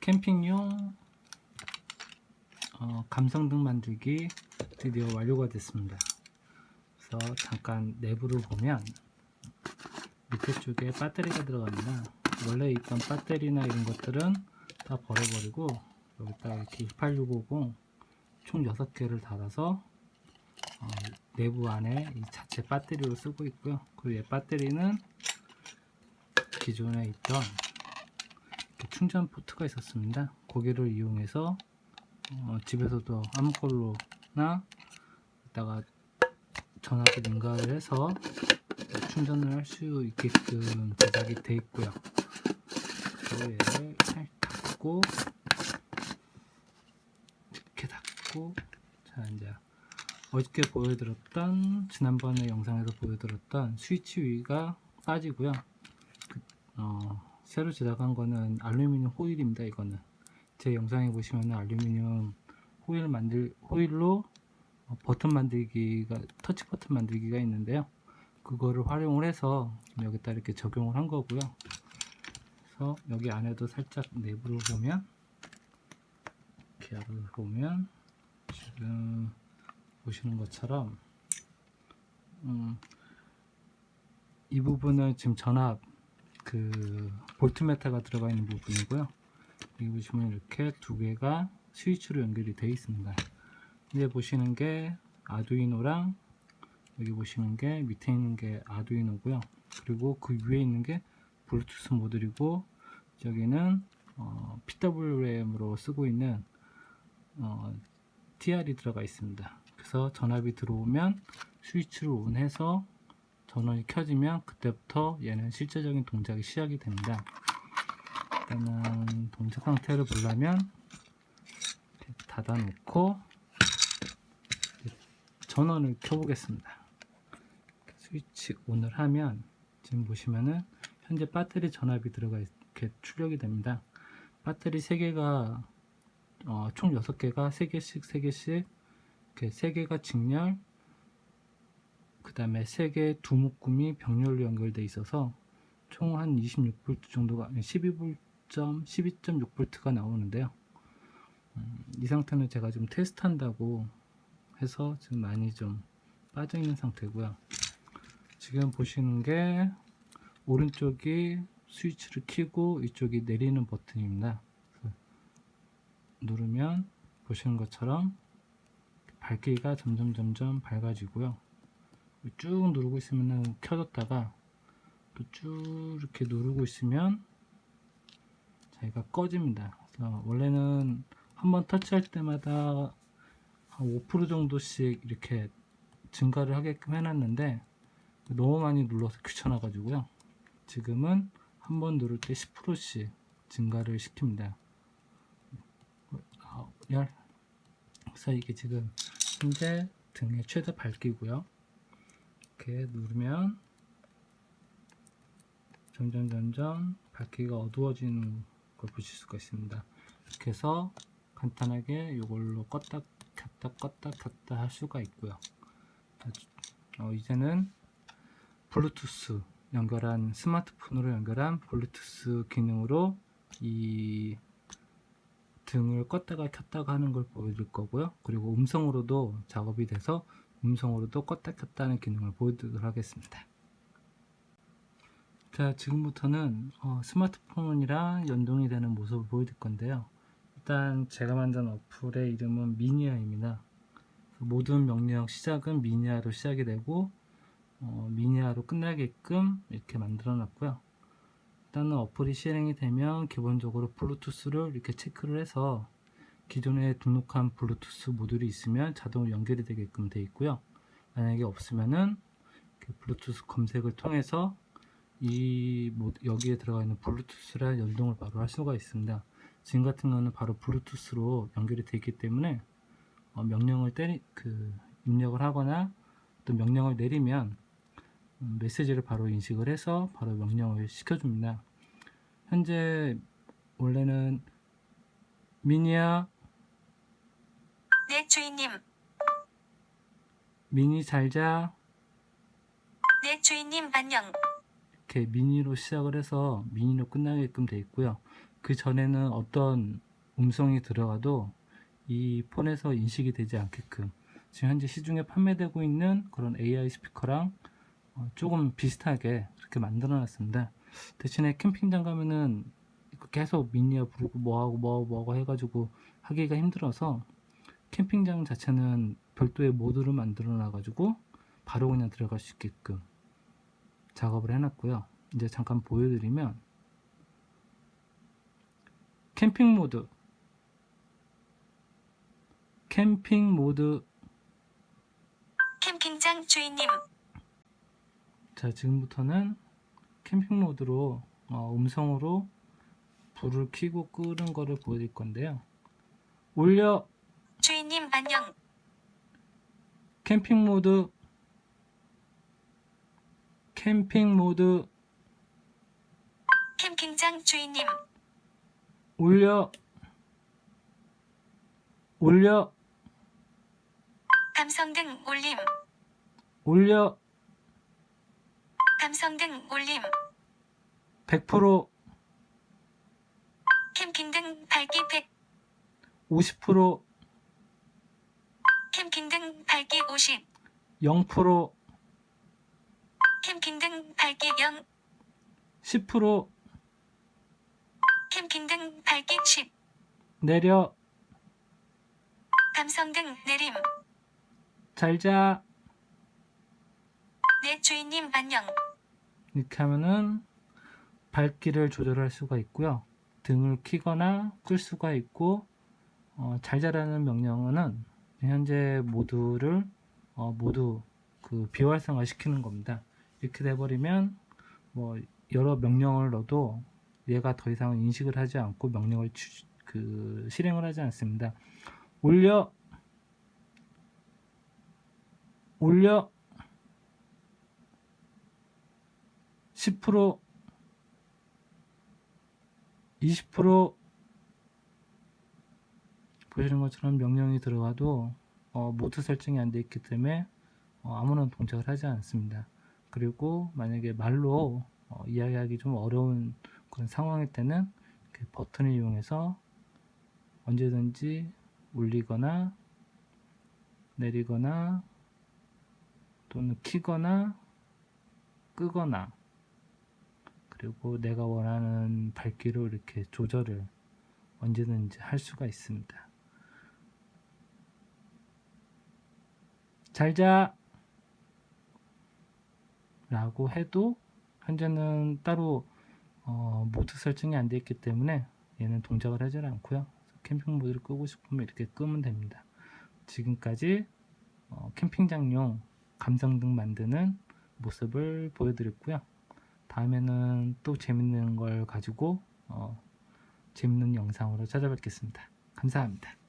캠핑용 어, 감성등 만들기 드디어 완료가 됐습니다. 그래서 잠깐 내부를 보면 밑에 쪽에 배터리가 들어갑니다. 원래 있던 배터리나 이런 것들은 다 버려버리고 여기다가 이렇게 28650 총 6개를 달아서 어, 내부 안에 이 자체 배터리로 쓰고 있고요. 그리고 이 배터리는 기존에 있던 충전 포트가 있었습니다. 고기를 이용해서 어, 집에서도 아무 걸로나 이따가 전압을 인가를 해서 충전을 할 수 있게끔 제작이 되어 있고요. 얘를 잘 닫고 이렇게 닫고 자 이제 어저께 보여드렸던 지난번에 영상에서 보여드렸던 스위치 위가 빠지고요. 그, 어, 새로 제작한 거는 알루미늄 호일입니다. 이거는 제 영상에 보시면 알루미늄 호일 만들 호일로 어, 버튼 만들기가 터치 버튼 만들기가 있는데요. 그거를 활용을 해서 여기다 이렇게 적용을 한 거고요. 그래서 여기 안에도 살짝 내부를 보면 이렇게 보면 지금 보시는 것처럼 음, 이 부분은 지금 전압 그 볼트메타가 들어가 있는 부분이고요. 여기 보시면 이렇게 두 개가 스위치로 연결이 되어 있습니다. 이제 보시는 게 아두이노랑 여기 보시는 게 밑에 있는 게 아두이노고요. 그리고 그 위에 있는 게 블루투스 모듈이고 저기는 어, PWM으로 쓰고 있는 어, TR이 들어가 있습니다. 그래서 전압이 들어오면 스위치를 온해서 전원이 켜지면 그때부터 얘는 실제적인 동작이 시작이 됩니다. 일단은 동작 상태를 보려면 닫아놓고 전원을 켜보겠습니다. 스위치 온을 하면 지금 보시면은 현재 배터리 전압이 들어가 이렇게 출력이 됩니다. 배터리 3개가 어, 총 6개가 3개씩 3개씩 이렇게 3개가 직렬 그 다음에 3개 두 묶음이 병렬로 연결되어 있어서 총 한 26V 정도가 12V 12.6V가 나오는데요. 음, 이 상태는 제가 좀 테스트한다고 해서 지금 많이 좀 빠져 있는 상태고요. 지금 보시는 게 오른쪽이 스위치를 켜고 이쪽이 내리는 버튼입니다. 누르면 보시는 것처럼 밝기가 점점 점점 밝아지고요. 쭉 누르고 있으면 켜졌다가 또 쭉 이렇게 누르고 있으면 자기가 꺼집니다. 그래서 원래는 한번 터치할 때마다 한 5% 정도씩 이렇게 증가를 하게끔 해놨는데 너무 많이 눌러서 귀찮아가지고요. 지금은 한 번 누를 때 10%씩 증가를 시킵니다. 그래서 이게 지금 현재 등의 최대 밝기고요. 이렇게 누르면 점점 점점 밝기가 어두워지는 걸 보실 수가 있습니다. 이렇게 해서 간단하게 이걸로 껐다 켰다 껐다 켰다 할 수가 있고요. 어, 이제는 블루투스 연결한 스마트폰으로 연결한 블루투스 기능으로 이 등을 껐다가 켰다가 하는 걸 보여줄 거고요. 그리고 음성으로도 작업이 돼서 음성으로도 껐다 켰다 하는 기능을 보여드리도록 하겠습니다. 자, 지금부터는 어, 스마트폰이랑 연동이 되는 모습을 보여드릴 건데요. 일단 제가 만든 어플의 이름은 미니아입니다. 모든 명령 시작은 미니아로 시작이 되고 어, 미니아로 끝나게끔 이렇게 만들어 놨고요. 일단은 어플이 실행이 되면 기본적으로 블루투스를 이렇게 체크를 해서 기존에 등록한 블루투스 모듈이 있으면 자동으로 연결이 되게끔 되어 있고요. 만약에 없으면은 블루투스 검색을 통해서 이 뭐, 여기에 들어가 있는 블루투스랑 연동을 바로 할 수가 있습니다. 지금 같은 경우는 바로 블루투스로 연결이 되어 있기 때문에 어, 명령을 때리 그 입력을 하거나 또 명령을 내리면 음, 메시지를 바로 인식을 해서 바로 명령을 시켜줍니다. 현재 원래는 미니야 네, 주인님. 미니 잘자 네, 주인님 안녕. 이렇게 미니로 시작을 해서 미니로 끝나게끔 되어 있고요. 그 전에는 어떤 음성이 들어가도 이 폰에서 인식이 되지 않게끔 지금 현재 시중에 판매되고 있는 그런 AI 스피커랑 어, 조금 비슷하게 그렇게 만들어 놨습니다. 대신에 캠핑장 가면은 계속 미니어 부르고 뭐하고 뭐하고 뭐하고 해가지고 하기가 힘들어서 캠핑장 자체는 별도의 모드를 만들어 놔 가지고 바로 그냥 들어갈 수 있게끔 작업을 해놨고요. 이제 잠깐 보여드리면 캠핑 모드 캠핑 모드 캠핑장 주인님. 자 지금부터는 캠핑 모드로 어, 음성으로 불을 켜고 끄는 거를 보여드릴 건데요. 올려 님 안녕. 캠핑 모드 캠핑 모드 캠핑장 주인님. 올려 올려 감성 등 올림. 올려 감성 등 올림. 100% 캠핑 등 밝기 100. 50% 캠핑등 밝기 50. 0% 캠핑 등 밝기 0. 10% 캠핑 등 밝기 10. 내려 감성 등 내림. 잘자 내 주인님 안녕. 이렇게 하면은 밝기를 조절할 수가 있고요. 등을 켜거나 끌 수가 있고 어, 잘 자라는 명령어는 현재 모두를 어, 모두 그 비활성화 시키는 겁니다. 이렇게 돼버리면 뭐 여러 명령을 넣어도 얘가 더 이상 인식을 하지 않고 명령을 추- 그 실행을 하지 않습니다. 올려 올려 10% 20% 보시는 것처럼 명령이 들어가도 어, 모드 설정이 안돼 있기 때문에 어, 아무런 동작을 하지 않습니다. 그리고 만약에 말로 어, 이야기하기 좀 어려운 그런 상황일 때는 버튼을 이용해서 언제든지 올리거나 내리거나 또는 키거나 끄거나 그리고 내가 원하는 밝기로 이렇게 조절을 언제든지 할 수가 있습니다. 잘 자 라고 해도 현재는 따로 어, 모드 설정이 안 되어 있기 때문에 얘는 동작을 하지 않고요. 캠핑 모드를 끄고 싶으면 이렇게 끄면 됩니다. 지금까지 어, 캠핑장용 감성등 만드는 모습을 보여드렸고요. 다음에는 또 재밌는 걸 가지고 어, 재밌는 영상으로 찾아뵙겠습니다. 감사합니다.